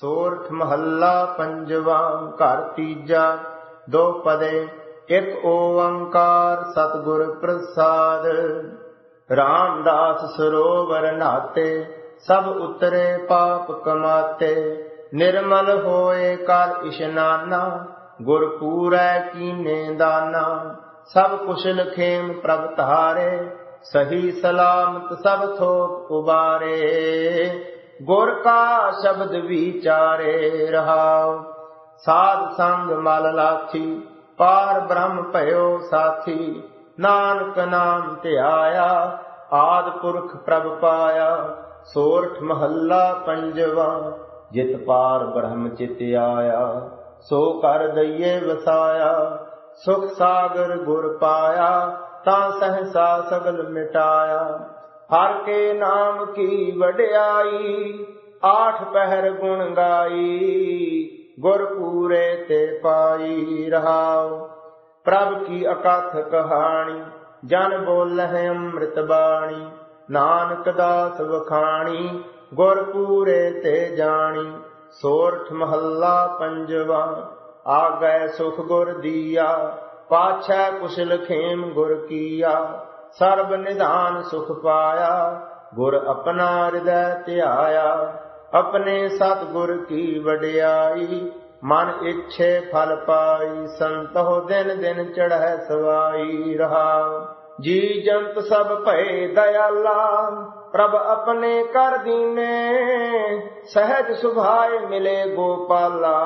ਸੋਰਠ ਮਹੱਲਾ ਪੰਜਵਾ, ਘਰ ਤੀਜਾ, ਦੋ ਪਦੇ, ਇੱਕ ਓੰਕਾਰ ਸਤਿਗੁਰ ਪ੍ਰਸਾਦ। ਰਾਮਦਾਸ ਸਰੋਵਰ ਨਾਤੇ, ਸਭ ਉਤਰੇ ਪਾਪ ਕਮਾਤੇ। ਨਿਰਮਲ ਹੋਏ ਕਰ ਇਸ਼ਨਾਨਾ, ਗੁਰ ਪੂਰੈ ਕੀਨੇ ਦਾਨਾ। ਸਭ ਕੁਸ਼ਲ ਖੇਮ ਪ੍ਰਭ ਧਾਰੇ, ਸਹੀ ਸਲਾਮਤ ਸਭ ਥੋਕ ਉਬਾਰੇ। ਗੁਰ ਕਾ ਸ਼ਬਦ ਵਿਚਾਰੇ ਰਹਾਉ। ਸਾਧ ਸੰਗ ਮਲ ਲਾਥੀ ਪਾਰ ਬ੍ਰਹਮ ਭਇਓ ਸਾਥੀ। ਨਾਨਕ ਨਾਮ ਧਿਆਇਆ, ਆਦ ਪੁਰਖ ਪ੍ਰਭ ਪਾਇਆ। ਸੋਰਠ ਮਹੱਲਾ ਪੰਜਵਾ, ਜਿਤ ਪਾਰ ਬ੍ਰਹਮ ਚਿਤ ਆਇਆ। ਸੋ ਕਰ ਦਈਏ ਵਸਾਇਆ, ਸੁਖ ਸਾਗਰ ਗੁਰ ਪਾਇਆ, ਤਾਂ ਸਹਸਾ ਸਗਲ ਮਿਟਾਇਆ। ਹਰ ਕੇ ਨਾਮ ਕੀ ਵਡਿਆਈ, ਆਠ ਪਹਿਰ ਗੁਣ ਗਾਈ, ਗੁਰ ਪੂਰੇ ਤੇ ਪਾਈ ਰਹਾਉ। ਪ੍ਰਭ ਕੀ ਅਕਥ ਕਹਾਣੀ, ਜਨ ਬੋਲਹਿ ਅੰਮ੍ਰਿਤ ਬਾਣੀ। ਨਾਨਕ ਦਾਸ ਵਖਾਣੀ, ਗੁਰ ਪੂਰੇ ਤੇ ਜਾਣੀ। ਸੋਰਠ ਮਹੱਲਾ ਪੰਜਵਾ ਆ ਗਏ ਸੁਖ ਗੁਰ ਦੀਆ, ਪਾਛੈ ਕੁਸ਼ਲ ਖੇਮ ਗੁਰ ਕੀਆ। ਸਰਬ ਨਿਧਾਨ ਸੁਖ ਪਾਇਆ, ਗੁਰ ਆਪਣਾ ਹਿਰਦੈ ਧਿਆਇਆ, ਆਪਣੇ ਸਤਗੁਰ ਕੀ ਵਡਿਆਈ, ਮਨ ਇੱਛੇ ਫਲ ਪਾਈ, ਸੰਤੋ ਦਿਨ ਦਿਨ ਚੜ੍ਹੈ ਸਵਾਈ ਰਹਾ। ਜੀ ਜੰਤ ਸਭ ਭਏ ਦਇਆਲਾ, ਪ੍ਰਭ ਆਪਣੇ ਕਰ ਦੀਨੇ, ਸਹਿਜ ਸੁਭਾਏ ਮਿਲੇ ਗੋਪਾਲਾ।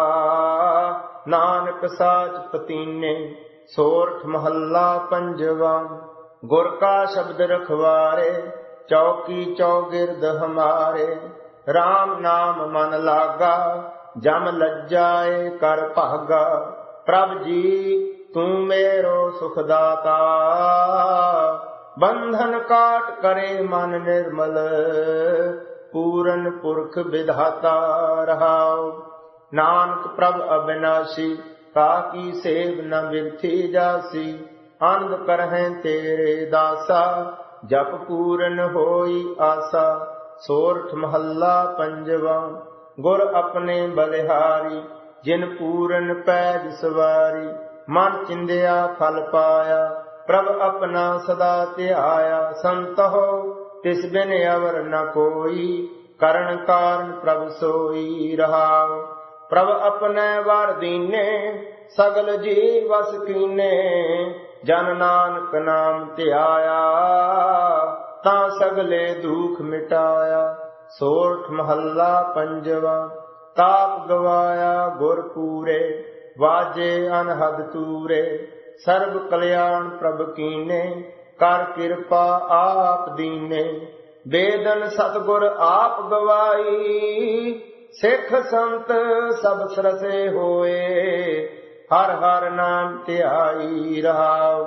ਨਾਨਕ ਸਾਚ ਪਤੀਨੇ, ਸੋਰਠ ਮਹੱਲਾ ਪੰਜਵਾ। ਗੁਰ ਕਾ ਸ਼ਬਦ ਰਖਵਾਰੇ, ਚੌਕੀ ਚੌਗਿਰਦ ਹਮਾਰੇ। RAM ਨਾਮ ਮਨ ਲਾਗਾ, ਜਮ ਲੱਜਾਏ ਕਰ ਭਾਗਾ। ਪ੍ਰਭ ਜੀ, ਤੂੰ ਮੇਰੋ ਸੁਖ ਬੰਧਨ ਕਾਟ ਕਰੇ ਮਨ ਨਿਰਮਲ, ਪੂਰਨ ਪੁਰਖ ਵਿਧਾਤਾ ਰਹਾਉ। ਨਾਨਕ ਪ੍ਰਭ ਅਬਿਨਾਸ਼ੀ, ਤਾ ਕੀ ਸੇਵ ਨ ਬਿਰਥੀ ਜਾਸੀ। ਆਨੰਦ ਕਰਹਿ ਤੇਰੇ ਦਾਸਾ, ਜਪ ਪੂਰਨ ਹੋਈ ਆਸਾ, ਸੋਰਠ ਮਹੱਲਾ ਪੰਜਵਾ, ਗੁਰ ਆਪਣੇ ਬਲਿਹਾਰੀ, ਜਿਨ ਪੂਰਨ ਪੈਜ ਸਵਾਰੀ, ਮਨ ਚਿੰਦਿਆ ਫਲ ਪਾਇਆ, ਪ੍ਰਭ ਆਪਣਾ ਸਦਾ ਧਿਆਇਆ ਸੰਤੋ ਤਿਸ ਬਿਨ ਅਵਰ ਨ ਕੋਈ, ਕਰਨ ਕਾਰਨ ਪ੍ਰਭ ਸੋਈ ਰਹਾਉ। ਪ੍ਰਭ ਆਪਣੇ ਵਰ ਦੀਨੇ, ਸਗਲ ਜੀ ਵਸ ਕੀਨੇ ਜਨ ਨਾਨਕ ਨਾਮ ਧਿਆਇਆ, ਤਾਂ ਸਗਲੇ ਦੁਖ ਮਿਟਾਇਆ। ਸੋਰਠ ਮਹੱਲਾ ਪੰਜਵਾ, ਤਾਪ ਗਵਾਇਆ ਗੁਰ ਪੂਰੇ ਵਾਜੇ ਅਨਹਦ ਤੂਰੇ। ਸਰਬ ਕਲਿਆਣ ਪ੍ਰਭ ਕੀਨੇ, ਕਰ ਕਿਰਪਾ ਆਪ ਦੀਨੇ। ਬੇਦਨ ਸਤਗੁਰ ਆਪ ਗਵਾਈ, ਸਿੱਖ ਸੰਤ ਸਭ ਸਰਸੇ ਹੋਏ। ਹਰ ਹਰ ਨਾਮ ਧਿਆਈ ਰਹਾਉ,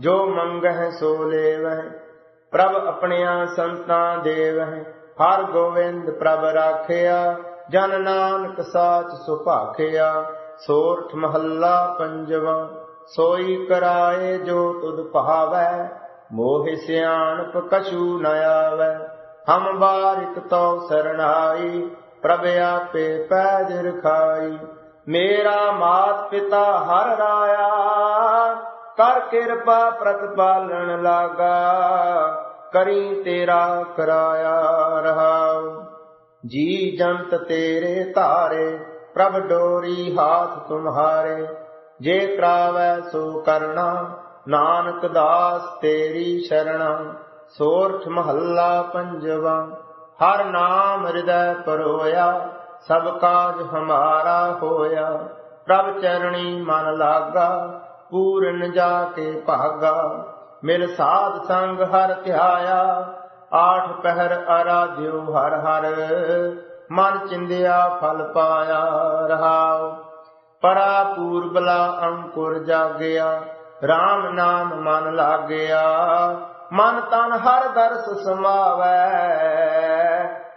ਜੋ ਮੰਗਹਿ ਸੋ ਲੇਵਹਿ, ਪ੍ਰਭ ਆਪਣਿਆਂ ਸੰਤਾਂ ਦੇਵਹਿ, ਹਰ ਗੋਵਿੰਦ ਪ੍ਰਭ ਰਾਖਿਆ, ਜਨ ਨਾਨਕ ਸਾਚ ਸੁਭਾਖਿਆ ਸੋਰਠ ਮਹੱਲਾ ਪੰਜਵਾ, ਸੋਈ ਕਰਾਏ ਜੋ ਤੁਧ ਭਾਵੈ, ਮੋਹ ਸਿਆਣਪ ਕਛੂ ਨ ਆਵੈ, ਹਮ ਬਾਰਿਕ ਤੋ ਸਰਣਾਈ, ਪ੍ਰਭ ਆਪੇ ਪੈਜ ਰਖਾਈ ਮੇਰਾ ਮਾਤ ਪਿਤਾ ਹਰ ਰਾਇਆ, ਕਰ ਕਿਰਪਾ ਪ੍ਰਤਪਾਲਣ ਲਾਗਾ, ਕਰੀ ਤੇਰਾ ਕਰਾਇਆ ਰਹਾਉ। ਜੀ ਜੰਤ ਤੇਰੇ ਧਾਰੇ, ਪ੍ਰਭ ਡੋਰੀ ਹਾਥ ਤੁਮਹਾਰੇ, ਜੇ ਕਰਾਵੈ ਸੋ ਕਰਣਾ, ਨਾਨਕ ਦਾਸ ਤੇਰੀ ਸ਼ਰਣਾ, ਸੋਰਠ ਮਹੱਲਾ ਪੰਜਵਾ, ਹਰ ਨਾਮ ਹਿਰਦੈ ਪਰੋਇਆ ਸਭ ਕਾਜ ਹਮਾਰਾ ਹੋਇਆ। ਪ੍ਰਭ ਚਰਣੀ ਮਨ ਲਾਗਾ, ਪੂਰਨ ਜਾ ਕੇ ਭਾਗਾ। ਮਿਲ ਸਾਧ ਸੰਗ ਹਰ ਧਿਆਇਆ, ਆਠ ਪਹਿਰ ਆਰਾਧਿਓ ਹਰ ਹਰ। ਮਨ ਚਿੰਦਿਆ ਫਲ ਪਾਇਆ ਰਹਾਉ। ਪਰਾ ਪੂਰਬਲਾ ਅੰਕੁਰ ਜਾਗਿਆ RAM ਨਾਮ ਮਨ ਲਾਗਿਆ। ਮਨ ਤਨ ਹਰ ਦਰਸ ਸਮਾਵੈ,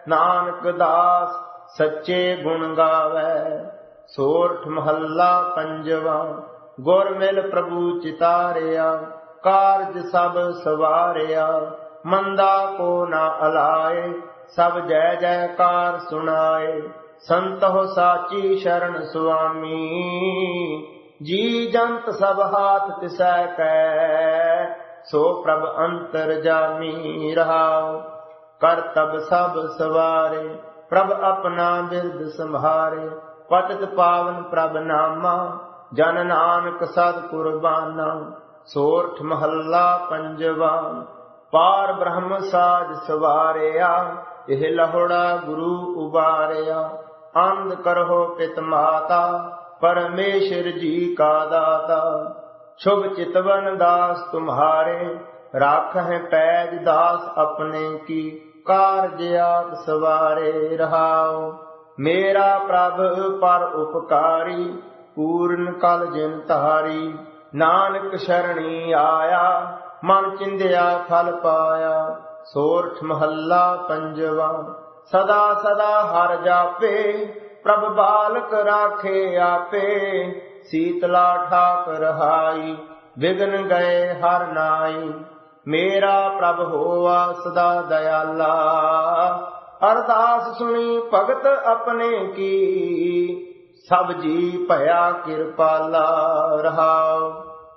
ਨਾਨਕ ਦਾਸ ਸੱਚੇ ਗੁਣ ਗਾਵੈ, ਸੋਰਠ ਮਹੱਲਾ ਪੰਜਵਾ, ਗੁਰ ਮਿਲ ਪ੍ਰਭੂ ਚਿਤਾਰਿਆ, ਕਾਰਜ ਸਭ ਸਵਾਰਿਆ, ਮੰਦਾ ਕੋ ਨਾ ਅਲਾਏ, ਸਭ ਜੈ ਜੈਕਾਰ ਸੁਣਾਏ, ਸੰਤੋ ਸਾਚੀ ਸ਼ਰਨ ਸੁਆਮੀ, ਜੀ ਜੰਤ ਸਭ ਹਾਥ ਤਿਸੈ ਕੈ, ਸੋ ਪ੍ਰਭ ਅੰਤਰ ਜਾਮੀ ਰਹਾਉ, ਕਰਤਬ ਸਭ ਸਵਾਰੇ। ਪ੍ਰਭ ਆਪਣਾ ਬਿਰਦ ਸੰਭਾਰੇ, ਪਤਿਤ ਪਾਵਨ ਪ੍ਰਭ ਨਾਮਾ, ਜਨ ਨਾਨਕ ਸਦ ਕੁਰਬਾਨਾ, ਸੋਰਠ ਮਹੱਲਾ ਪੰਜਵਾ, ਪਾਰ ਬ੍ਰਹਮ ਸਾਜ ਸਵਾਰਿਆ, ਇਹ ਲਹੋੜਾ ਗੁਰੂ ਉਬਾਰਿਆ, ਅੰਧ ਕਰੋ ਪਿਤ ਮਾਤਾ, ਪਰਮੇਸ਼ਰ ਜੀ ਕਾ ਦਾਤਾ। ਸ਼ੁਭ ਚਿਤਵਨ ਦਾਸ ਤੁਮਹਾਰੇ ਰਾਖ ਹੈ ਪੈਜ ਦਾਸ ਆਪਣੇ ਕੀ। ਕਾਰਜ ਆਪ ਸਵਾਰੇ ਰਹਾਓ ਮੇਰਾ ਪ੍ਰਭ ਪਰ ਉਪਕਾਰੀ, ਪੂਰਨ ਕਲ ਜਿਨ ਧਾਰੀ। ਨਾਨਕ ਸ਼ਰਣੀ ਆਇਆ, ਮਨ ਚਿੰਦਿਆ ਫਲ ਪਾਇਆ। ਸੋਰਠ ਮਹੱਲਾ ਪੰਜਵਾ, ਸਦਾ ਸਦਾ ਹਰ ਜਾਪੇ। ਪ੍ਰਭ ਬਾਲਕ ਰਾਖੇ ਆਪੇ, ਸੀਤਲਾ ਠਾਕ ਰਹਾਈ ਵਿਗਨ ਗਏ ਹਰ ਨਾਈ। ਮੇਰਾ ਪ੍ਰਭ ਹੋਆ ਸਦਾ ਦਇਆਲਾ। ਅਰਦਾਸ ਸੁਣੀ, ਭਗਤ ਆਪਣੇ ਕੀ? ਸਭ ਜੀ ਭਇਆ ਕਿਰਪਾਲਾ ਰਹਾਉ।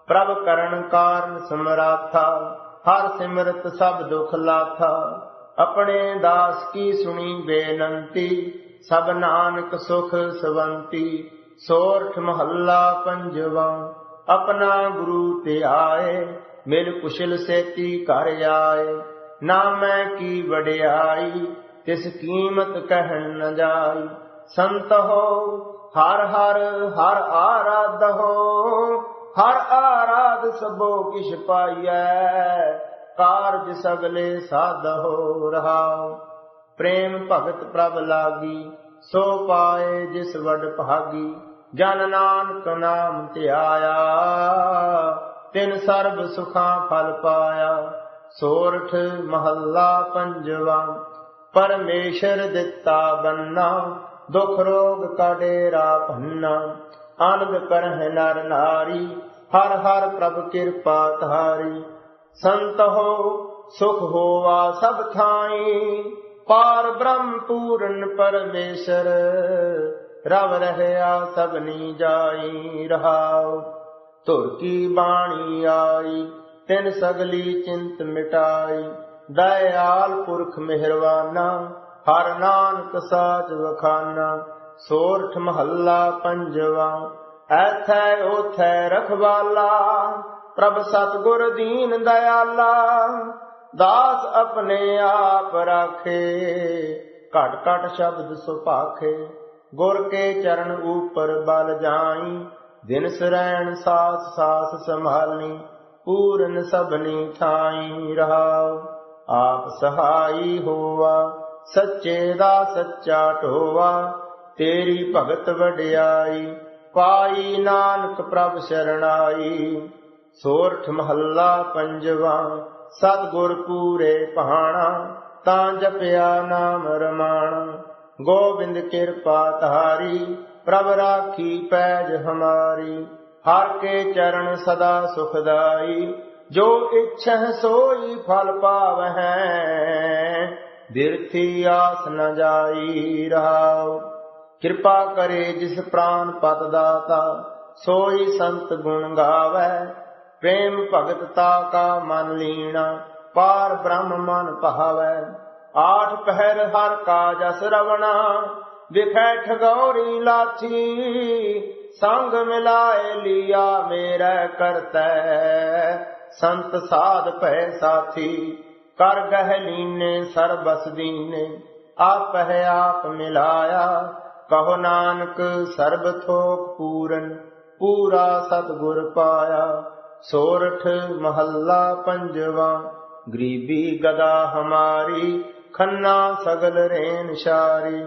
ਪ੍ਰਭ ਕਰਨ ਕਾਰਨ ਸਮਰਾਥਾ, ਹਰ ਸਿਮਰਤ ਸਭ ਦੁਖ ਲਾਥਾ। ਆਪਣੇ ਦਾਸ ਕੀ ਸੁਣੀ ਬੇਨੰਤੀ? ਸਭ ਨਾਨਕ ਸੁਖ ਸਵੰਤੀ। ਸੋਰਠ ਮਹੱਲਾ ਪੰਜਵਾ, ਆਪਣਾ ਗੁਰੂ ਤੇ ਆਏ ਮਿਲ ਕੁਸ਼ਲ ਸੇਤੀ ਘਰ ਆਏ ਨਾ ਮੈਂ ਕੀ ਵਡਿਆਈ, ਤਿਸ ਕੀਮਤ ਕਹਿਣ ਨ ਜਾਈ। ਸੰਤ ਹੋ, ਹਰ ਹਰ ਹਰ ਆਰਾਧ ਹੋ, ਹਰ ਆਰਾਧ ਸਭੋ ਕਿਛ ਪਾਈਐ, ਕਾਰਜ ਸਗਲੇ ਸਾਧ ਹੋ ਰਹਾਉ। ਪ੍ਰੇਮ ਭਗਤ ਪ੍ਰਭ ਲਾਗੀ, ਸੋ ਪਾਏ ਜਿਸ ਵਡ ਭਾਗੀ। ਜਨ ਨਾਨਕ ਨਾਮ ਧਿਆਇਆ ਤਿਨ ਸਰਬ ਸੁਖਾਂ ਫਲ ਪਾਇਆ, ਸੋਰਠ ਮਹੱਲਾ ਪੰਜਵਾ। ਪਰਮੇਸ਼ਰ ਦਿੱਤਾ ਬੰਨਾ, ਦੁਖ ਰੋਗ ਕਾ ਡੇਰਾ ਭੰਨਾ। ਆਨੰਦ ਕਰਹਿ ਨਰ ਨਾਰੀ, ਹਰ ਹਰ ਪ੍ਰਭ ਕਿਰਪਾ ਧਾਰੀ। ਸੰਤ ਹੋ, ਸੁਖ ਹੋਵਾ ਸਭ ਥਾਈ। ਪਾਰ ਬ੍ਰਹਮ ਪੂਰਨ ਪਰਮੇਸ਼ਰ, ਰਵ ਰਹਿਆ ਸਭਨੀ ਜਾਈ ਰਹਾਉ। ਧੁਰ ਕੀ ਬਾਣੀ ਆਈ, ਤਿਨ ਸਗਲੀ ਚਿੰਤ ਮਿਟਾਈ। ਦਇਆਲ ਪੁਰਖ ਮਿਹਰਵਾਨਾ, ਹਰ ਨਾਨਕ ਸਾਚ ਵਖਾਨਾ। ਸੋਰਠ ਮਹੱਲਾ ਪੰਜਵਾ, ਐਥੈ ਉਥੈ ਰਖਵਾਲਾ। ਪ੍ਰਭ ਸਤਗੁਰ ਦੀਨ ਦਇਆਲਾ, ਦਾਸ ਆਪਣੇ ਆਪ ਰਾਖੇ। ਘਟ ਘਟ ਸ਼ਬਦ ਸੁਭਾਖੇ, ਗੁਰ ਕੇ ਚਰਨ ਉਪਰ ਬਲ ਜਾਈ। ਦਿਨ ਸਰੈਣ ਸਾਸ ਸਾਸ ਸੰਭਾਲਨੀ ਪੂਰਨ ਸਭਨੀ ਥਾਈ ਰਹਾਉ। ਆਪ ਸਹਾਈ ਹੋਵਾ ਸੱਚੇ ਦਾ ਸੱਚਾ ਢੋਵਾ ਤੇਰੀ ਭਗਤ ਵਡਿਆਈ, ਪਾਈ ਨਾਨਕ ਪ੍ਰਭ ਸ਼ਰਣਾਈ। ਸੋਰਠ ਮਹੱਲਾ ਪੰਜਵਾ, ਸਤਗੁਰ ਪੂਰੇ ਪਹਾਣਾ, ਤਾਂ ਜਪਿਆ ਨਾਮ ਰਮਾਣਾ। ਗੋਬਿੰਦ ਕਿਰਪਾ ਧਾਰੀ ਪ੍ਰਭ ਰਾਖੀ ਪੈਜ ਹਮਾਰੀ, ਹਰ ਕੇ ਚਰਨ ਸਦਾ ਸੁਖਦਾਈ, ਜੋ ਇੱਛੈ ਸੋਈ ਫਲ ਪਾਵਹਿ। ਬਿਰਥੀ ਆਸ ਨ ਜਾਈ ਰਹਾਉ। ਕਿਰਪਾ ਕਰੇ ਜਿਸ ਪ੍ਰਾਨ ਪਤ ਦਾਤਾ, ਸੋਈ ਸੰਤ ਗੁਣ ਗਾਵੈ ਪ੍ਰੇਮ ਭਗਤਤਾ ਕਾ ਮਨ ਲੀਣਾ, ਪਾਰ ਬ੍ਰਹਮ ਮਨ ਭਾਵੈ ਆਠ ਪਹਿਰ ਹਰ ਕਾ ਜਸ ਰਵਣਾ ਵਿਖੈ ਠਗੌਰੀ ਲਾਥੀ, ਸੰਗ ਮਿਲਾਏ ਲਿਆ ਮੇਰਾ ਕਰਤੈ। ਸੰਤ ਸਾਧ ਭੈ ਸਾਥੀ, ਕਰ ਗਹਿ ਲੀਨੇ ਸਰਬਸ ਦੀਨੇ। ਆਪਹਿ ਆਪ ਮਿਲਾਇਆ, ਕਹੋ ਨਾਨਕ ਸਰਬ ਥੋਕ ਪੂਰਨ, ਪੂਰਾ ਸਤਗੁਰ ਪਾਇਆ। ਸੋਰਠ ਮਹੱਲਾ ਪੰਜਵਾ, ਗਰੀਬੀ ਗਦਾ ਹਮਾਰੀ, ਖੰਨਾ ਸਗਲ ਰੇਨ ਸ਼ਾਰੀ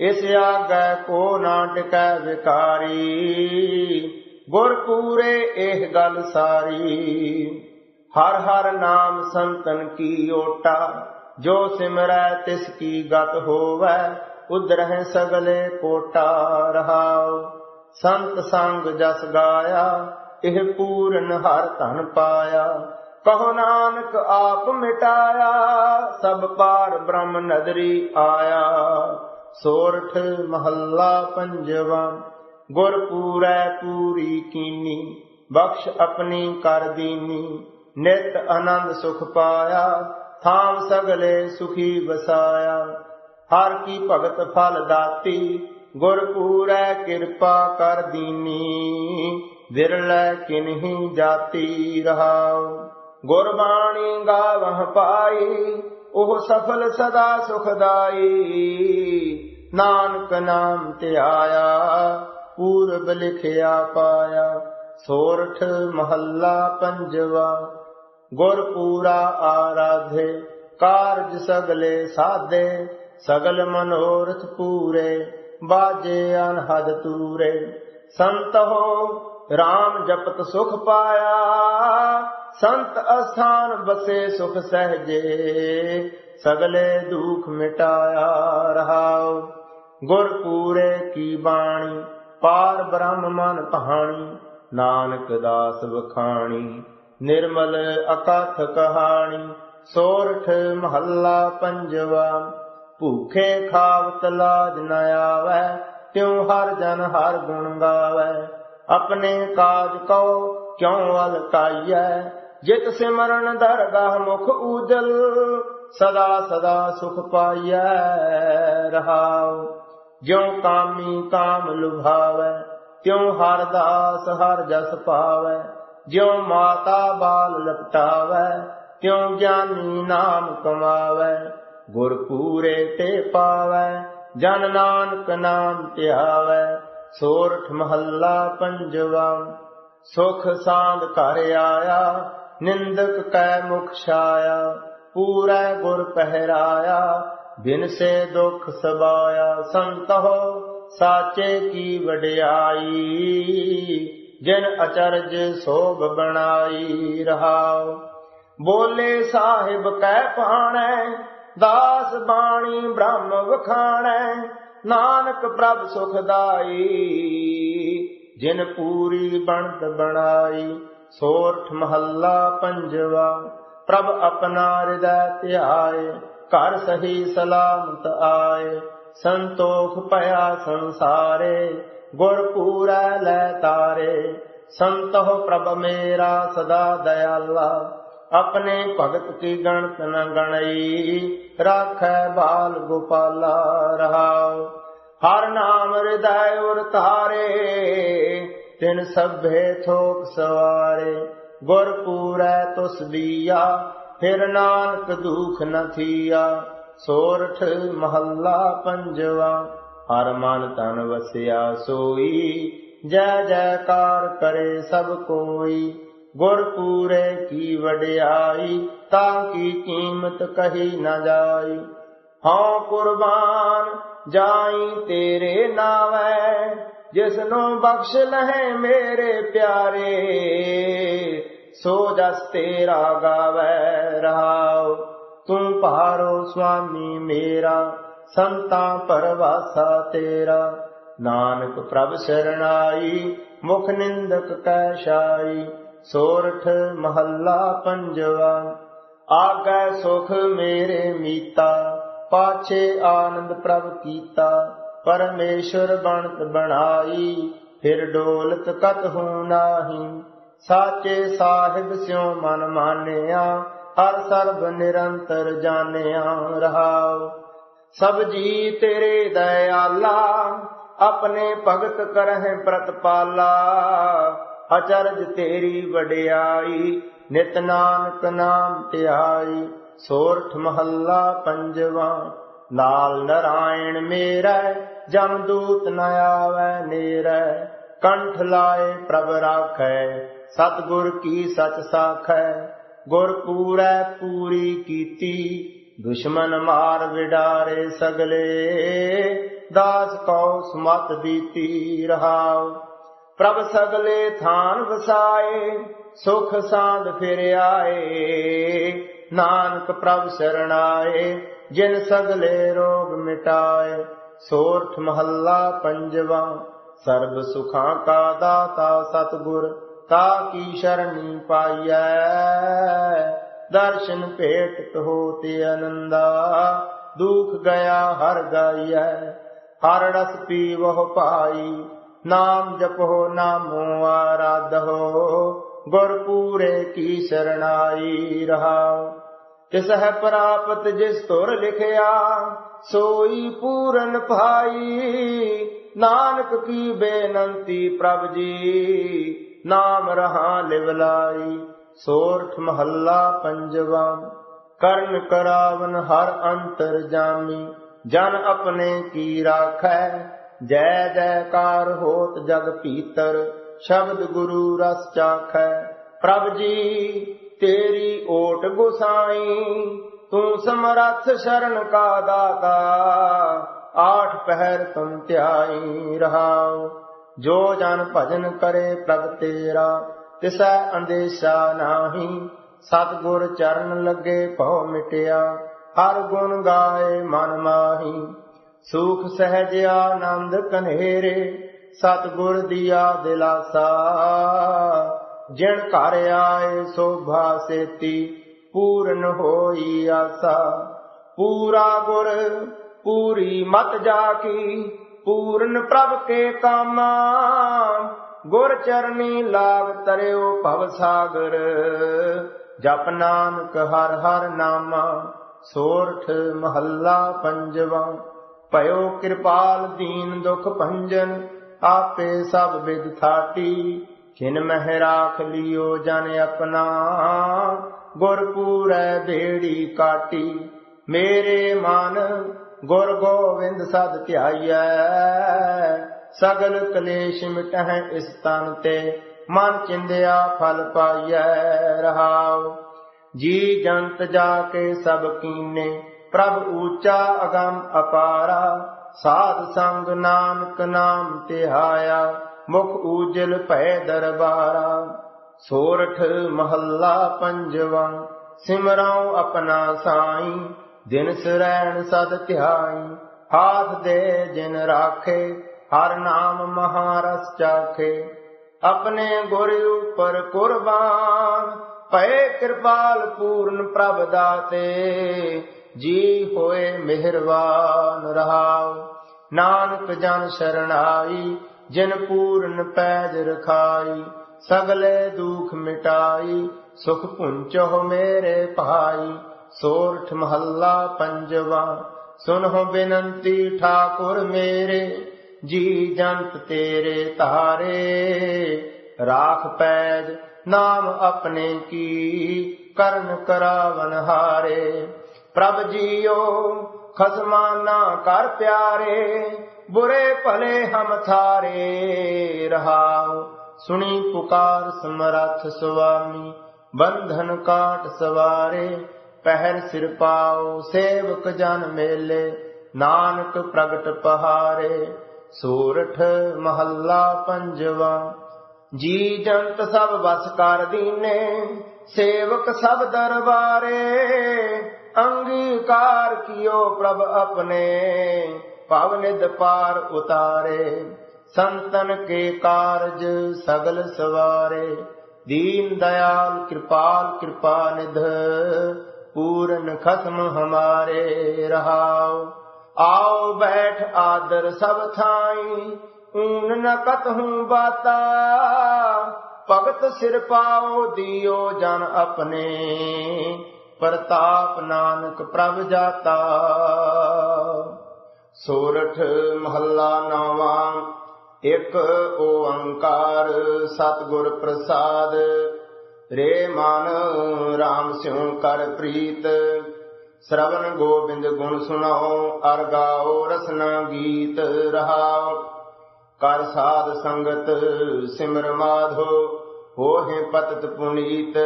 ਇਸ ਆਗੈ ਕੋ ਨਾ ਟਿਕੈ ਵਿਕਾਰੀ ਗੁਰ ਪੂਰੇ ਇਹ ਗੱਲ ਸਾਰੀ। ਹਰ ਹਰ ਨਾਮ ਸੰਤਨ ਕੀ ਓਟਾ, ਜੋ ਸਿਮਰੈ ਤਿਸ ਕੀ ਗਤ ਹੋਵੈ ਉਦਰਹਿ ਸਗਲੇ ਕੋਟਾ ਰਹਾਉ। ਸੰਤ ਸੰਗ ਜਸ ਗਾਇਆ, ਇਹ ਪੂਰਨ ਹਰ ਧਨ ਪਾਇਆ। ਕਹੋ ਨਾਨਕ ਆਪ ਮਿਟਾਇਆ, ਸਭ ਪਾਰ ਬ੍ਰਹਮ ਨਦਰੀ ਆਇਆ। ਸੋਰਠ ਮਹੱਲਾ ਪੰਜਵਾ, ਗੁਰ ਪੂਰੈ ਪੂਰੀ ਕੀਨੀ, ਬਖਸ਼ ਆਪਣੀ ਕਰ ਦੀਨੀ, ਨਿਤ ਆਨੰਦ ਸੁਖ ਪਾਇਆ, ਥਾਮ ਸਗਲੇ ਸੁਖੀ ਵਸਾਇਆ। ਹਰ ਕੀ ਭਗਤ ਫਲ ਦਾਤੀ, ਗੁਰ ਪੂਰੈ ਕਿਰਪਾ ਕਰ ਦੀਨੀ, ਵਿਰਲੇ ਕਿਨਹੀ ਜਾਤੀ ਰਹਾਉ। ਗੁਰਬਾਣੀ ਗਾਵਹ ਪਾਈ ਉਹ ਸਫਲ ਸਦਾ ਸੁਖਦਾਈ ਨਾਨਕ ਨਾਮ ਧਿਆਇਆ ਪੂਰਬ ਲਿਖਿਆ ਪਾਇਆ, ਸੋਰਠ ਮਹੱਲਾ ਪੰਜਵਾ। ਗੁਰ ਪੂਰਾ ਆਰਾਧੇ, ਕਾਰਜ ਸਗਲੇ ਸਾਧੇ, ਸਗਲ ਮਨੋਰਥ ਪੂਰੇ, ਬਾਜੇ ਅਨਹਦ ਤੂਰੇ ਸੰਤ ਹੋ RAM ਜਪਤ ਸੁਖ ਪਾਇਆ, ਸੰਤ ਅਸਥਾਨ ਬਸੇ ਸੁਖ ਸਹਜੇ, ਸਗਲੇ ਦੁਖ ਮਿਟਾਇਆ ਰਹਾਉ। ਗੁਰ ਪੂਰੇ ਕੀ ਬਾਣੀ, ਪਾਰ ਬ੍ਰਹਮ ਮਨ ਕਹਾਣੀ ਨਾਨਕ ਦਾਸ ਵਖਾਣੀ, ਨਿਰਮਲ ਅਕਥ ਕਹਾਣੀ, ਸੋਰਠ ਮਹੱਲਾ ਪੰਜਵਾ, ਭੂਖੇ ਖਾਵਤ ਲਾਜ ਨ ਆਵੈ, ਤਿਉ ਹਰ ਜਨ ਹਰ ਗੁਣ ਗਾਵੈ। ਆਪਣੇ ਕਾਜ ਕਉ ਕਿਉ ਅਲਕਾਈਐ ਜਿਤ ਸਿਮਰਨ ਦਰਗਾਹ ਮੁਖ ਊਜਲ, ਸਦਾ ਸਦਾ ਸੁਖ ਪਾਈਐ ਰਹਾਉ। ਜਿਉ ਕਾਮੀ ਕਾਮ ਲੁਭਾਵੈ, ਤਿਉ ਹਰ ਦਾਸ ਹਰ ਜਸ ਪਾਵੈ। ਜਿਉ ਮਾਤਾ ਬਾਲ ਲਪਟਾਵੈ, ਤਿਉ ਗਿਆਨੀ ਨਾਮ ਕਮਾਵੈ। ਗੁਰ ਪੂਰੇ ਤੇ ਪਾਵੈ, ਜਨ ਨਾਨਕ ਨਾਮ ਧਿਆਵੈ। ਸੋਰਠ ਮਹੱਲਾ ਪੰਜਵਾ, ਸੁਖ ਸਾਂਦ ਘਰ ਆਇਆ, ਨਿੰਦਕ ਕੈ ਮੁਖ ਛਾਇਆ, ਪੂਰੈ ਗੁਰ ਪਹਿਰਾਇਆ, ਬਿਨ ਸੇ ਦੁਖ ਸਬਾਇਆ ਸੰਤੋ ਸਾਚੇ ਕੀ ਵਡਿਆਈ, ਜਿਨ ਅਚਰਜ ਸੋਭ ਬਣਾਈ ਰਹਾਉ। ਬੋਲੇ ਸਾਹਿਬ ਕੈ ਪਾਣੈ ਦਾਸ ਬਾਣੀ ਬ੍ਰਹਮ ਵਖਾਣੈ ਨਾਨਕ ਪ੍ਰਭ ਸੁਖਦਾਈ ਜਿਨ ਪੂਰੀ ਬਣਤ ਬਣਾਈ, ਸੋਰਠ ਮਹੱਲਾ ਪੰਜਵਾ, ਪ੍ਰਭ ਆਪਣਾ ਹਿਰਦੈ ਧਿਆਏ, ਘਰ ਸਹੀ ਸਲਾਮਤ ਆਏ, ਸੰਤੋਖ ਭਇਆ ਸੰਸਾਰੇ, ਗੁਰ ਪੂਰਾ ਲੈ ਤਾਰੇ ਸੰਤੋ ਪ੍ਰਭ ਮੇਰਾ ਸਦਾ ਦਇਆਲਾ, ਆਪਣੇ ਭਗਤ ਕੀ ਗਣਤ ਨ ਗਣਈ, ਰਾਖੈ ਬਾਲ ਗੋਪਾਲਾ ਰਹਾਉ। ਨਾਮ ਹਿਰਦੈ ਉਰ ਤਾਰੇ ਤਿਨ ਸਭੇ ਥੋਕ ਸਵਾਰੇ। ਗੁਰ ਪੂਰੈ ਤੁਸ ਦੀਆ, ਫਿਰ ਨਾਨਕ ਦੁਖ ਨ ਸੋਰਠ ਮਹੱਲਾ ਪੰਜਵਾ, ਹਰ ਮਨ ਤਨ ਵਸਿਆ ਸੋਈ। ਜੈ ਜੈਕਾਰ ਕਰੇ ਸਭ ਕੋਈ, ਗੁਰ ਪੂਰੇ ਕੀ ਵਡਿਆਈ, ਤਾਂ ਕੀ ਕੀਮਤ ਕਹੀ ਨਾ ਜਾਈ। ਹਉ ਕੁਰਬਾਨ ਜਾਈ ਤੇਰੇ ਨਾਵੇਂ, ਜਿਸਨੂੰ ਬਖਸ਼ ਲਹੇ ਮੇਰੇ ਪਿਆਰੇ, ਸੋ ਜਸ ਤੇਰਾ ਗਾਵੇ ਰਹਾਉ। ਤੂੰ ਭਾਰੋ ਸੁਆਮੀ ਮੇਰਾ, ਸੰਤਾਂ ਪਰਵਾਸਾ ਤੇਰਾ। ਨਾਨਕ ਪ੍ਰਭ ਸਰਣਾਈ ਮੁਖ ਨਿੰਦਕ ਕੈ ਸ਼ਾਈ ਸੋਰਠ ਮਹੱਲਾ ਪੰਜਵਾ। ਆਗੈ ਸੁਖ ਮੇਰੇ ਮੀਤਾ ਪਾਛੇ ਆਨੰਦ ਪ੍ਰਭ ਕੀਤਾ, ਪਰਮੇਸ਼ਰ ਬਣਤ ਬਣਾਈ, ਫਿਰ ਡੋਲਤ ਕਤ ਹੂ ਨਾਹੀ। ਸਾਚੇ ਸਾਹਿਬ ਸਿਉ ਮਨ ਮਾਨਿਆ, ਹਰ ਸਰਬ ਨਿਰੰਤਰ ਜਾਣਿਆ ਰਹਾਉ। ਸਭ ਜੀ ਤੇਰੇ ਦਇਆਲਾ, ਆਪਣੇ ਭਗਤ ਕਰਹਿ ਪ੍ਰਤਪਾਲਾ। ਅਚਰਜ ਤੇਰੀ ਵਡਿਆਈ, ਨਿਤ ਨਾਨਕ ਨਾਮ ਧਿਆਈ। ਸੋਰਠ ਮਹੱਲਾ ਪੰਜਵਾ, ਨਾਲ ਨਰਾਇਣ ਮੇਰਾ ਜਮਦੂਤ ਨ ਆਵੈ ਨੇਰੈ। ਕੰਠ ਲਾਏ ਪ੍ਰਭ ਰਾਖੈ, ਸਤਗੁਰ ਕੀ ਸਚ ਸਾਖੈ। ਗੁਰ ਪੂਰੈ ਪੂਰੀ ਕੀਤੀ, ਦੁਸ਼ਮਨ ਮਾਰ ਵਿਡਾਰੇ ਸਗਲੇ। ਦਾਸ ਕਉ ਸਮਤ ਦੀਤੀ ਰਹਾਉ। ਪ੍ਰਭ ਸਗਲੇ ਥਾਨ ਵਸਾਏ, ਸੁਖ ਸਾਧ ਫਿਰ ਆਏ। ਨਾਨਕ ਪ੍ਰਭ ਸਰਣਾਏ, ਜਿਨ ਸਗਲੇ ਰੋਗ ਮਿਟਾਏ, ਸੋਰਠ ਮਹੱਲਾ ਪੰਜਵਾ। ਸਰਬ ਸੁਖਾਂ ਕਾ ਦਾਤਾ ਸਤਗੁਰ ਤਾ ਕੀ ਸ਼ਰਣੀ ਪਾਈਐ? ਦਰਸ਼ਨ ਭੇਟ ਹੋਤੇ ਅਨੰਦਾ, ਦੁਖ ਗਿਆ ਹਰ ਗਾਈਐ। ਹਰ ਰਸ ਪੀਵਹੁ ਪਾਈ ਨਾਮ ਜਪੋ ਨਾਮੋ ਆਰਾਧੋ ਗੁਰ ਪੂਰੇ ਕੀ ਸਰਣਾਈ ਰਹਾਉ। ਤਿਸ ਹੈ ਪ੍ਰਾਪਤ ਜਿਸ ਤੁਰ ਲਿਖਿਆ, ਸੋਈ ਪੂਰਨ ਭਾਈ। ਨਾਨਕ ਕੀ ਬੇਨੰਤੀ ਪ੍ਰਭ ਜੀ, ਨਾਮ ਰਹਾ ਲਿਵਲਾਈ ਸੋਰਠ ਮਹੱਲਾ ਪੰਜਵਾ, ਕਰਨ ਕਰਾਵਨ ਹਰ ਅੰਤਰ ਜਾਮੀ। ਜਨ ਆਪਣੇ ਕੀ ਰਾਖੈ ਜੈ ਜੈਕਾਰ ਹੋਤ ਜਗ ਭੀਤਰ, ਸ਼ਬਦ ਗੁਰੂ ਰਸ ਚਾਖੈ। ਪ੍ਰਭ ਜੀ, ਤੇਰੀ ਓਟ ਗੁਸਾਈ, ਤੂੰ ਸਮਰੱਥ ਸ਼ਰਨ ਕਾ ਦਾਤਾ, ਆਠ ਪਹਿਰ ਤੁਮ ਧਿਆਈ ਰਹਾਉ। ਜੋ ਜਨ ਭਜਨ ਕਰੇ ਪ੍ਰਭ ਤੇਰਾ, ਤਿਸੈ ਅੰਦੇਸ਼ਾ ਨਾਹੀ। ਸਤਗੁਰ ਚਰਨ ਲੱਗੇ ਭਉ ਮਿਟਿਆ, ਹਰ ਗੁਣ ਗਾਏ ਮਨ ਮਾਹੀ। ਸੁਖ ਸਹਿਜ ਆਨੰਦ ਕਨੇਰੇ ਸਤਗੁਰ ਦੀਆ ਦਿਲਾਸਾ। ਜਿਣ ਘਰ ਆਏ ਸੋਭਾ ਸੇਤੀ, ਪੂਰਨ ਹੋਈ ਆਸਾ। ਪੂਰਾ ਗੁਰ, ਪੂਰੀ ਮਤ ਜਾ ਕੀ ਪੂਰਨ ਪ੍ਰਭ ਕੇ ਕਾਮਾ। ਗੁਰ ਚਰਨੀ ਲਾਗ ਤਰਿਓ ਭਵ ਸਾਗਰ। ਜਪ ਨਾਨਕ ਹਰ ਹਰ ਨਾਮਾ, ਸੋਰਠ ਮਹੱਲਾ ਪੰਜਵਾ। ਭਇਓ ਕਿਰਪਾਲ ਦੀਨ ਦੁਖ ਭੰਜਨ, ਆਪੇ ਸਭ ਵਿਦ ਥਾਟੀ। ਜਿਨ ਮਹਿ ਰਾਖ ਲਿਓ ਜਨ ਆਪਣਾ, ਗੁਰ ਪੂਰੈ ਬੇੜੀ ਕਾਟੀ। ਮੇਰੇ ਮਨ ਗੁਰ ਗੋਵਿੰਦ ਸਦ ਧਿਆਈਐ, ਸਗਲ ਕਲੇਸ਼ ਮਿਟਹਿ ਇਸ ਤਨ ਤੇ, ਮਨ ਚਿੰਦਿਆ ਫਲ ਪਾਈਐ, ਰਹਾਉ। ਜੀ ਜੰਤ ਜਾ ਕੇ ਸਭ ਕੀਨੇ ਪ੍ਰਭ ਊਚਾ ਅਗੰਮ ਅਪਾਰਾ, ਸਾਧ ਸੰਗ ਨਾਨਕ ਨਾਮ ਤਿਹਾਇਆ, ਮੁਖ ਊਜਲ ਭੈ ਦਰਬਾਰਾ। ਸੋਰਠ ਮਹੱਲਾ ਪੰਜਵਾ, ਸਿਮਰਾਉ ਆਪਣਾ ਸਾਈ ਦਿਨ ਸਰੈਣ ਸਦ ਧਿਆਈ, ਹਾਥ ਦੇ ਜਿਨ ਰਾਖੇ, ਹਰ ਨਾਮ ਮਹਾਰਸ ਚਾਖੇ। ਆਪਣੇ ਗੁਰ ਉਪਰ ਕੁਰਬਾਨ, ਭਏ ਕਿਰਪਾਲ ਪੂਰਨ ਪ੍ਰਭ ਦਾਤੇ। ਜੀ ਹੋਏ ਮਿਹਰਬਾਨ ਰਹਾਉ ਨਾਨਕ ਜਨ ਸ਼ਰਣਾਈ, ਜਿਨ ਪੂਰਨ ਪੈਜ ਰਖਾਈ, ਸਗਲੇ ਦੁਖ ਮਿਟਾਈ, ਸੁਖ ਪੁੰਚੋ ਮੇਰੇ ਭਾਈ। ਸੋਰਠ ਮਹੱਲਾ ਪੰਜਵਾ, ਸੁਨਹੁ ਬੇਨੰਤੀ ਠਾਕੁਰ ਮੇਰੇ, ਜੀ ਜੰਤ ਤੇਰੇ ਤਾਰੇ ਰਾਖ ਪੈਜ, ਨਾਮ ਆਪਣੇ ਕੀ, ਕਰਨ ਕਰਾਵਨ ਹਾਰੇ। ਪ੍ਰਭ ਜੀਓ ਖਸਮਾਨਾ ਕਰ ਪਿਆਰੇ, ਬੁਰੇ ਭਲੇ ਹਮ ਥਾਰੇ ਰਹਾਉ। ਸੁਣੀ ਪੁਕਾਰ ਸਮਰੱਥ ਸੁਆਮੀ, ਬੰਧਨ ਕਾਟ ਸਵਾਰੇ, ਪਹਿਰ ਸਿਰ ਪਾਉ ਸੇਵਕ ਜਨ ਮੇਲੇ, ਨਾਨਕ ਪ੍ਰਗਟ ਪਹਾਰੇ। ਸੂਰਠ ਮਹੱਲਾ ਪੰਜਵਾ, ਜੀ ਜੰਤ ਸਭ ਵਸ ਕਰ ਦੀਨੇ, ਸੇਵਕ ਸਭ ਦਰਬਾਰੇ। ਅੰਗੀਕਾਰ ਕੀਓ ਪ੍ਰਭ ਆਪਣੇ, ਭਵ ਨਿਦ ਪਾਰ ਉਤਾਰੇ। ਸੰਤਨ ਕੇ ਕਾਰਜ ਸਗਲ ਸਵਾਰੇ। ਦੀਨ ਦਇਆਲ ਕਿਰਪਾਲ ਕਿਰਪਾ ਨਿਧ, ਪੂਰਨ ਖਸਮ ਹਮਾਰੇ ਰਹਾਉ। ਆਓ ਬੈਠ ਆਦਰ ਸਭ ਥਾਈ, ਊਨ ਨ ਕਤਹੂ ਬਾਤਾ। ਭਗਤ ਸਿਰ ਪਾਓ, ਦਿਓ ਜਨ ਆਪਣੇ। ਪ੍ਰਤਾਪ ਨਾਨਕ ਪ੍ਰਭ ਜਾਤਾ। ਸੋਰਠ ਮਹੱਲਾ ਨਵਾਂ, ਇੱਕ ਓੰਕਾਰ ਸਤਿਗੁਰ ਪ੍ਰਸਾਦ। ਰੇ ਮਨ RAM ਸਿਉ ਕਰ ਪ੍ਰੀਤ ਸ਼ਰਵਨ ਗੋਬਿੰਦ ਗੁਣ ਸੁਣਾਓ, ਅਰ ਗਾਓ ਰਸਨਾ ਗੀਤ ਰਹਾਓ। ਕਰ ਸਾਧ ਸੰਗਤ ਸਿਮਰ ਮਾਧੋ, ਹੋਹਿ ਪਤਤ ਪੁਨੀਤ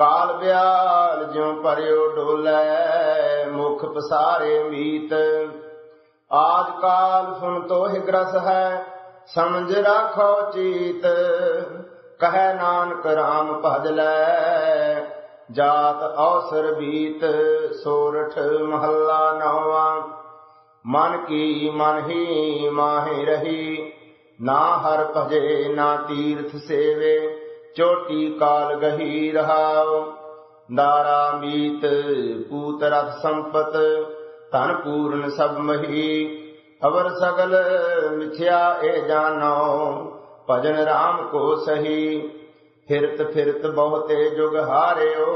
ਕਾਲ ਵਿਆਲ ਜਿਉ ਪਰਿਓ ਡੋਲੇ, ਮੁਖ ਪਸਾਰੇ ਮੀਤ। ਆਜ ਕਾਲ ਸੁਨ ਤੋਹਿ ਗ੍ਰਸ ਹੈ, ਸਮਝ ਰਾਖੋ ਚੀਤ। ਕਹੈ ਨਾਨਕ RAM ਭਜ ਲੈ, ਜਾਤ ਔਸਰ ਬੀਤ, ਸੋਰਠ ਮਹੱਲਾ ਨੌਵਾਂ। ਮਨ ਕੀ ਮਨ ਹੀ ਮਾਹੀ ਰਹੀ, ਨਾ ਹਰ ਭਜੇ ਨਾ ਤੀਰਥ ਸੇਵੇ। ਚੋਟੀ ਕਾਲ ਗਹੀ ਰਹਾਉ ਨਾਰਾ ਮੀਤ ਪੂਤ ਰਥ ਸੰਪਤ, ਧਨ ਪੂਰਨ ਸਭ ਮਹੀ, ਅਵਰ ਸਗਲ ਮਿਥਿਆ ਇਹ ਜਾਣੋ, ਭਜਨ RAM ਕੋ ਸਹੀ, ਫਿਰਤ ਫਿਰਤ ਬਹੁਤੇ ਜੁਗ ਹਾਰਿਓ,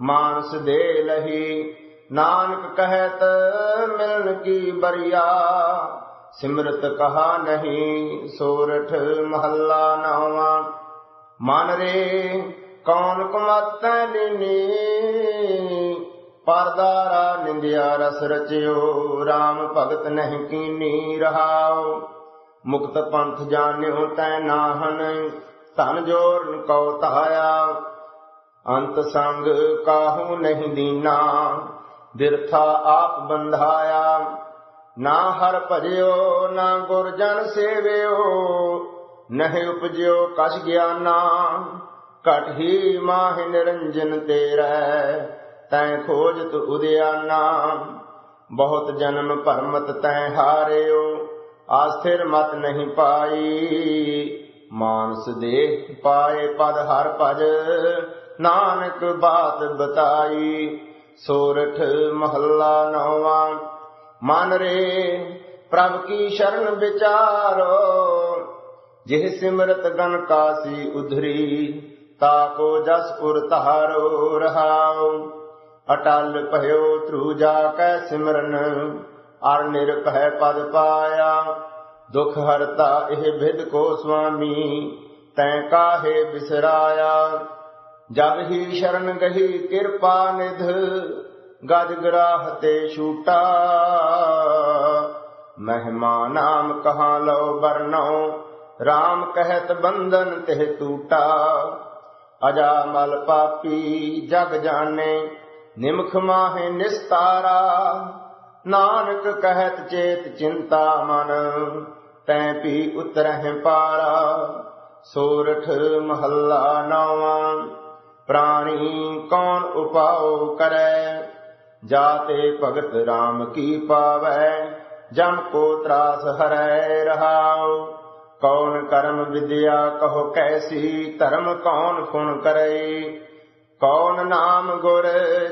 ਮਾਨਸ ਦੇ ਲਹੀ, ਨਾਨਕ ਕਹਿਤ ਮਿਲਨ ਕੀ ਬਰਿਆ, ਸਿਮਰਤ ਕਹਾ ਨਹੀਂ, ਸੋਰਠ ਮਹੱਲਾ ਨਾਵਾ ਮਨ ਰੇ ਕੌਣ ਕੁਮਤ ਲੀਨੀ ਪਰਦਾਰਾ ਨਿੰਦਿਆ ਰਸ ਰਚਿਓ RAM ਭਗਤ ਨਹੀਂ ਕੀਨੀ ਰਹਾਉ ਮੁਕਤ ਪੰਥ ਜਾਣਿਓ ਤੈ ਨਾਹਨ, ਧਨ ਜੋਰਨ ਕਉ ਤਾਇਆ ਅੰਤ ਸੰਗ ਕਾਹੂ ਨਹੀਂ ਦੀਨਾ, ਬਿਰਥਾ ਆਪ ਬੰਧਾਇਆ। ਨਾ ਹਰ ਭਜਿਓ, ਨਾ ਗੁਰ ਜਨ ਸੇਵਿਓ ਨਹੀਂ ਉਪਜਿਓ ਕਛ ਗਿਆਨਾ, ਘਟ ਹੀ ਮਾਹਿ ਨਿਰੰਜਨ ਤੇਰਾ, ਤੈ ਖੋਜਤ ਉਦਿਆਨਾ। ਬਹੁਤ ਜਨਮ ਭਰਮਤ ਤੈ ਹਾਰਿਓ, ਆਸਥਿਰ ਮਤ ਨਹੀਂ ਪਾਈ। ਮਾਨਸ ਦੇਹ ਪਾਏ ਪਦ ਹਰ ਭਜ, ਨਾਨਕ ਬਾਤ ਬਤਾਈ। ਸੋਰਠ ਮਹੱਲਾ ਨੌਵਾ, ਮਨ ਰੇ ਪ੍ਰਭ ਕੀ ਸ਼ਰਨ ਵਿਚਾਰੋ। ਜਿਹ ਸਿਮਰਤ ਗਨ ਕਾਸੀ ਉਧਰੀ ਤਾਕੋ ਜਸ ਪੁਰ ਤਹਾਰੋ ਰਹਾਉ। ਅਟਲ ਭਇਓ ਤ੍ਰੂ ਜਾ ਕੈ ਸਿਮਰਨ, ਅਰ ਨਿਰਭੈ ਪਦ ਪਾਇਆ। ਦੁਖ ਹਰਤਾ ਇਹ ਵਿਦ ਕੋ ਸੁਆਮੀ, ਤੈ ਕਾਹੇ ਬਿਸਰਾਇਆ। ਜਬ ਹੀ ਸ਼ਰਨ ਗਹੀ ਕਿਰਪਾ ਨਿਧ ਗਜ ਗਰਾਹ ਤੇ ਛੂਟਾ। ਮਹਿਮਾ ਨਾਮ ਕਹਾ ਲਓ ਬਰਨੋ RAM ਕਹਿਤ ਬੰਧਨ ਤੇ ਟੂਟਾ, ਅਜਾ ਮਲ ਪਾਪੀ ਜਗ ਜਾਣੇ, ਨਿਮਖ ਮਾਹੇ ਨਿਸਤਾਰਾ, ਨਾਨਕ ਕਹਿਤ ਚੇਤ ਚਿੰਤਾ ਮਨ, ਤੈ ਪੀ ਉਤਰਹਿ ਪਾਰਾ, ਸੋਰਠ ਮਹੱਲਾ ਨਾਵਾ, ਪ੍ਰਾਣੀ ਕੌਣ ਉਪਾਉ ਕਰੈ, ਜਾਤੇ ਭਗਤ RAM ਕੀ ਪਾਵੈ, ਜਮ ਕੋ ਤਰਾਸ ਹਰੈ ਰਹਾਉ। ਕੌਣ ਕਰਮ ਵਿਦਿਆ ਕਹੋ ਕੈਸੀ, ਧਰਮ ਕੌਣ ਫੁਣ ਕਰੈ? ਕੌਣ ਨਾਮ ਗੁਰ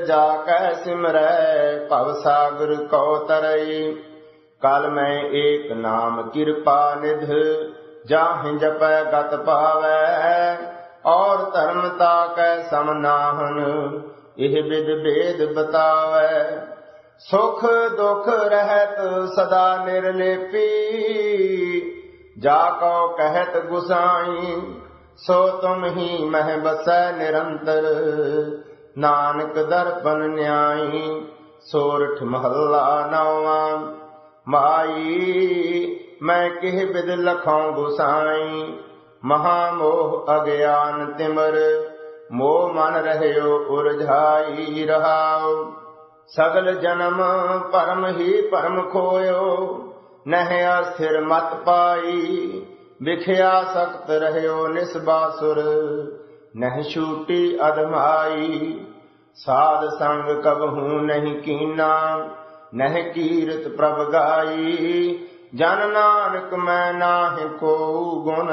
ਜਾ ਕੈ ਸਿਮਰੈ, ਭਵ ਸਾਗਰ ਕੋ ਤਰਈ ਕਲ ਮੈਂ ਏਕ ਨਾਮ ਕਿਰਪਾ ਨਿਧ, ਜਾਹਿ ਜਪੈ ਗਤ ਪਾਵੈ। ਔਰ ਧਰਮਤਾ ਕੈ ਸਮਨਾਹਨ ਇਹ ਵਿਦ ਭੇਦ ਬਤਾਵੈ। ਸੁਖ ਦੁਖ ਰਹਿਤ ਸਦਾ ਨਿਰਲੇਪੀ ਜਾ ਕਉ ਕਹਿਤ ਗੁਸਾਈ, ਸੋ ਤੁਮ ਹੀ ਮਹਿ ਬਸੈ ਨਿਰੰਤਰ। ਨਾਨਕ ਦਰਪਨ ਨਿਆਈ, ਸੋਰਠ ਮਹੱਲਾ ਨਵਾਂ ਮਾਈ, ਮੈਂ ਕਿਹ ਬਿਦ ਲਖਾਂ ਗੁਸਾਈ ਮਹਾ ਮੋਹ ਅਗਿਆਨ ਤਿਮਰ। ਮੋਹ ਮਨ ਰਹਿਓ ਉਰਝਾਈ ਰਹਾਉ। ਸਗਲ ਜਨਮ ਪਰਮ ਹੀ ਪਰਮ ਖੋਇਓ। ਨਹਿ ਅਸਥਿਰ ਮਤ ਪਾਈ, ਵਿਖਿਆ ਸਖਤ ਰਹਿਓ ਨਿਸਬਾਸੁਰ। ਨਹਿ ਛੂਟੀ ਅਦਮਾਈ, ਸਾਧ ਸੰਗ ਕਬਹੂ ਨਹੀਂ ਕੀਨਾ। ਨਹਿ ਕੀਰਤ ਪ੍ਰਭ ਗਾਈ, ਜਨ ਨਾਨਕ ਮੈਂ ਨਾਹਿ ਕੋ ਗੁਣ।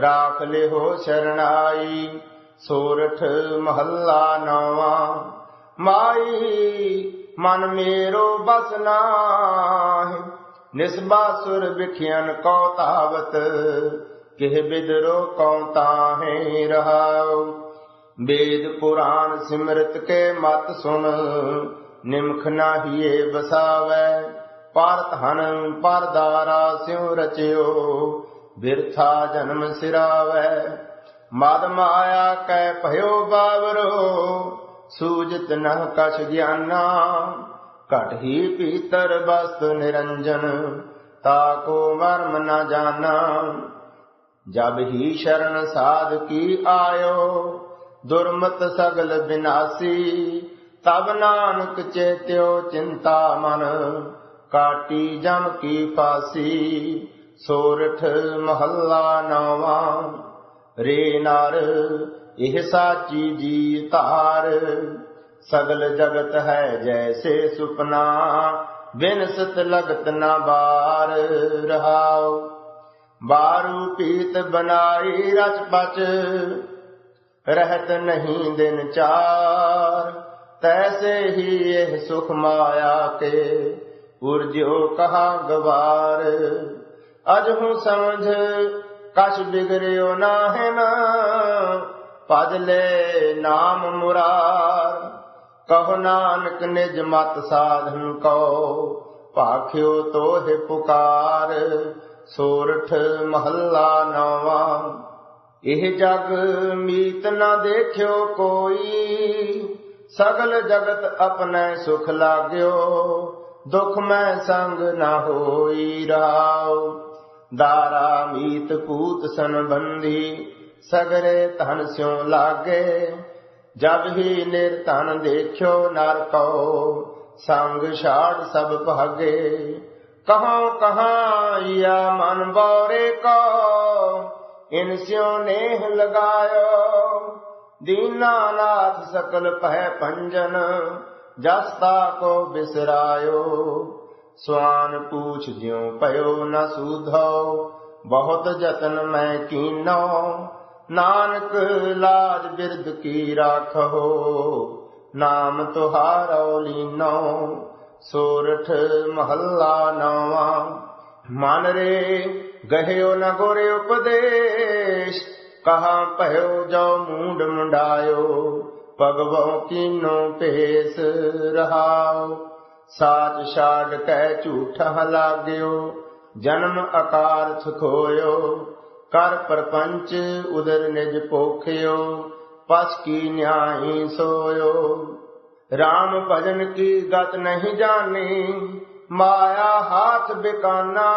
ਰਾਖ ਲਿਓ ਸ਼ਰਣਾਈ, ਸੋਰਠ ਮਹੱਲਾ ਨਵਾ। ਮਾਈ, ਮਨ ਮੇਰੋ ਬਸਨਾ ਨਾਹਿ ਨਿਸਬਾਸੁਰ ਵਿਖਿਆਨ ਕੋ ਤਾਵਤ, ਕਿਹ ਬਿਦਰੋ ਕਉ ਤਾਹੇ ਰਹਾਉ। ਵੇਦ ਪੁਰਾਨ ਸਿਮਰਤ ਕੇ ਮਤ ਸੁਣ, ਨਿਮਖ ਨਾਹੀਏ ਬਸਾਵੈ ਪਰ ਧਨ ਪਰਦਾਰਾ ਸਿਉ ਰਚਿਓ, ਬਿਰਥਾ ਜਨਮ ਸਿਰਾਵੈ। ਮਦ ਮਾਇਆ ਕੈ ਭਇਓ ਬਾਵਰੋ, ਸੂਜਤ ਨ ਕਛ ਗਿਆਨਾ। ਘਟ ਹੀ ਪੀਤਰ ਬਸਤ ਨਿਰੰਜਨ ਤਾਕੋ ਮਰਮ ਨ ਜਾਣਾ। ਜਬ ਹੀ ਸ਼ਰਨ ਸਾਧ ਕੀ ਆਇਓ, ਦੁਰਮਤ ਸਗਲ ਬਿਨਾਸੀ, ਤਬ ਨਾਨਕ ਚੇਤਿਓ ਚਿੰਤਾ ਮਨ। ਕਾਟੀ ਜਮ ਕੀ ਫਾਸੀ ਸੋਰਠ ਮਹੱਲਾ ਨਵਾਂ। ਰੇ ਨਰ, ਇਹ ਸਾਚੀ ਜੀ ਧਾਰ। ਸਗਲ ਜਗਤ ਹੈ ਜੈਸੇ ਸੁਪਨਾ ਬਿਨਸਤ ਲਗਤ ਨਾ ਬਾਰ ਰਹਾਉ। ਬਾਰੂ ਪੀਤ ਬਨਾਈ ਰਚ ਪਚ, ਰਹਿਤ ਨਹੀਂ ਦਿਨ ਚਾਰ। ਤੈਸੇ ਹੀ ਇਹ ਸੁਖ ਮਾਇਆ ਕੇ ਉਰਜਿਓ ਕਹਾ ਗਵਾਰ। ਅਜ ਹੂੰ ਸਮਝ, ਕਛ ਬਿਗਰਿਓ ਨਾਹਿਨ ਪਦ ਲੈ ਨਾਮ ਮੁਰਾਰ। ਕਹੋ ਨਾਨਕ ਨਿਜ ਮਤ ਸਾਧਨ ਕੋ ਭਾਖਿਓ ਤੋਹਿ ਪੁਕਾਰ, ਸੋਰਠ ਮਹੱਲਾ ਨਵਾਂ। ਇਹ ਜਗ ਮੀਤ ਨਾ ਦੇਖਿਓ ਕੋਈ, ਸਗਲ ਜਗਤ ਆਪਣੇ ਸੁਖ ਲਾਗਿਓ, ਦੁਖ ਮੈਂ ਸੰਗ ਨਾ ਹੋਈ ਰਾਉ ਦਾਰਾ ਮੀਤ ਪੂਤ ਸੰਬੰਧੀ, ਸਗਰੇ ਧਨ ਸਿਉ ਲਾਗੇ ਜਬ ਹੀ ਨਿਰਧਨ ਦੇਖਿਓ ਨਰ ਕੋ ਸੰਗ ਛਾੜ ਸਭ ਭਾਗੇ। ਕਹਾਂ ਕਹਾਂ ਯਾ ਮਨ ਬੋਰੇ ਕੋ, ਇਨ ਸਿਉ ਨੇਹ ਲਗਾਇਓ। ਦੀਨਾਨਾਥ ਸਕਲ ਪਹਿ ਪੰਜਨ ਜਸਤਾ ਕੋ ਬਿਸਰਾਇਓ। ਸਵਾਨ ਪੂਛ ਜਿਉ ਪਇਓ ਨ ਸੂਧੋ, ਬਹੁਤ ਜਤਨ ਮੈਂ ਕੀਨੋ। ਨਾਨਕ ਲਾਜ ਬਿਰਦ ਕੀ ਰਾਖੋ ਨਾਮ ਤੁਹਾਰੋ ਲੀਨੋ, ਸੋਰਠ ਮਹੱਲਾ ਨਵਾ। ਮਨ ਰੇ ਗਹਿਓ ਨ ਗੋਰੇ ਉਪਦੇਸ਼, ਕਹਾ ਭਇਓ ਜੋ ਮੂੰਡ ਮੁੰਡਾਇਓ ਭਗਵੋ ਕੀਨੋ ਭੇਸ ਰਹਾਓ ਸਾਚ ਛਾੜ ਕੈ ਝੂਠਾ ਲਾਗਿਓ ਜਨਮ ਆਕਾਰ ਥਖੋਇਓ ਕਰ ਪਰਪੰਚ ਉਦਰ ਨਿਜ ਪੋਖਿਓ ਪਸ ਕੀ ਨਿਆਈ ਸੋਇਓ। RAM ਭਜਨ ਕੀ ਗਤ ਨਹੀਂ ਜਾਣੀ, ਮਾਇਆ ਹਾਥ ਬਿਕਾਨਾ।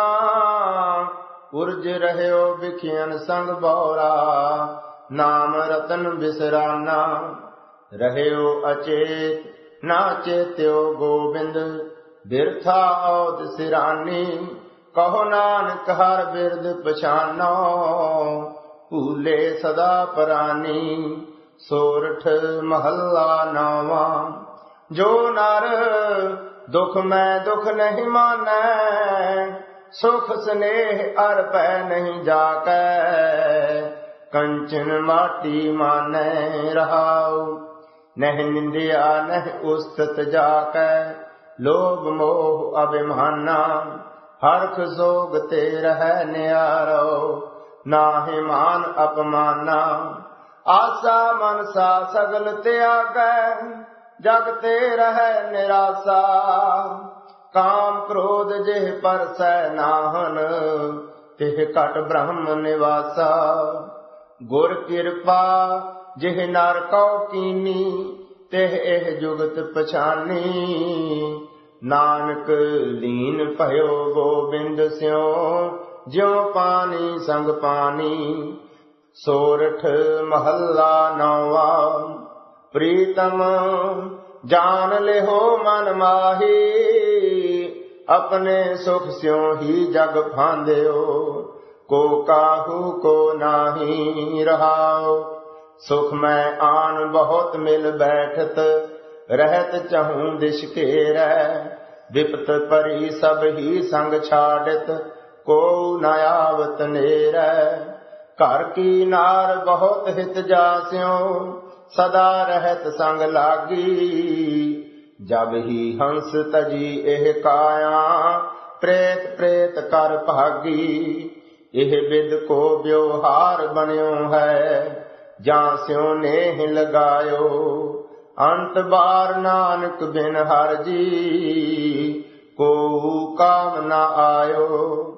ਉਰਜ ਰਹਿਓ ਵਿਖਿਆਨ ਸੰਗ ਬੌਰਾ, ਨਾਮ ਰਤਨ ਬਿਸਰਾਨਾ। ਰਹਿਓ ਅਚੇਤ, ਨਾ ਚੇਤਿਓ ਗੋਬਿੰਦ, ਬਿਰਥਾ ਔਦ ਸਿਰਾਨੀ। ਕਹੋ ਨਾਨਕ ਹਰ ਬਿਰਦ ਪਛਾਨੋ, ਭੂਲੇ ਸਦਾ ਪ੍ਰਾਨੀ, ਸੋਰਠ ਮਹੱਲਾ ਨਾਵਾਂ। ਜੋ ਨਰ ਦੁਖ ਮੈਂ ਦੁਖ ਨਹੀਂ ਮਾਨੈ, ਸੁਖ ਸਨੇਹ ਅਰ ਪੈ ਨਹੀਂ ਜਾਕੈ। ਕੰਚਨ ਮਾਟੀ ਮਾਨੈ ਰਹਾਉ, ਨਹਿ ਨਿੰਦਿਆ ਨਹਿ ਉਸਤਤ ਜਾਕੈ। ਲੋਭ ਮੋਹ ਅਭਿਮਾਨਾ ਹਰਖ ਸੋਗ ਤੇ ਰਹਿ ਨਿਆਰੋ, ਨਾਹਿ ਮਾਨ ਅਪਮਾਨਾ। ਆਸਾ ਮਨਸਾ ਸਗਲ ਤਿਆਗੈ, ਜਗ ਤੇ ਰਹਿ ਨਿਰਾਸਾ। ਕਾਮ ਕ੍ਰੋਧ ਜਿਹ ਪਰਸੈ ਨਾਹਨ, ਤਿਹ ਕਟ ਬ੍ਰਹਮ ਨਿਵਾਸਾ। ਗੁਰ ਕਿਰਪਾ ਜਿਹ ਨਰ ਕਉ ਕੀਨੀ, ਤਿਹ ਇਹ ਜੁਗਤ ਪਛਾਨੀ। ਨਾਨਕ ਲੀਨ ਭਇਓ ਗੋਬਿੰਦ ਸਿਉ ਜਿਉ ਪਾਣੀ ਸੰਗ ਪਾਣੀ, ਸੋਰਠ ਮਹੱਲਾ ਨੌਵਾ। ਪ੍ਰੀਤਮ ਜਾਣ ਲਿਓ ਮਨ ਮਾਹੀ, ਆਪਣੇ ਸੁਖ ਸਿਉ ਹੀ ਜਗ ਫਾਂਦਿਓ ਕੋ ਕਾਹੂ ਕੋ ਨਾਹੀ ਰਹਾਓ। ਸੁਖ ਮੈਂ ਆਨ ਬਹੁਤ ਮਿਲ ਬੈਠਤ ਰਹਿਤ ਚਹੂੰ ਦਿਸ਼ ਘੇਰੈ, ਵਿਪਤ ਪਰੀ ਸਭ ਹੀ ਸੰਗ ਛਾੜਤ ਕੋ ਨ ਆਵਤ ਨੇਰੈ। ਘਰ ਕੀ ਨਾਰ ਬਹੁਤ ਹਿਤ ਜਾਸਿਓ, ਸਦਾ ਰਹਿਤ ਸੰਗ ਲਾਗੀ। ਜਬ ਹੀ ਹੰਸ ਤਜੀ ਇਹ ਕਾਇਆ, ਪ੍ਰੇਤ ਪ੍ਰੇਤ ਕਰ ਭਾਗੀ। ਇਹ ਬਿਦ ਕੋ ਵਿਵਹਾਰ ਬਣਿਓ ਹੈ, ਜਾਂ ਸਿਉ ਨੇਹ ਲਗਾਇਓ। ਅੰਤ ਬਾਰ ਨਾਨਕ ਬਿਨ ਹਰ ਜੀ ਕੋ ਕਾਮ ਨ ਆਇਓ।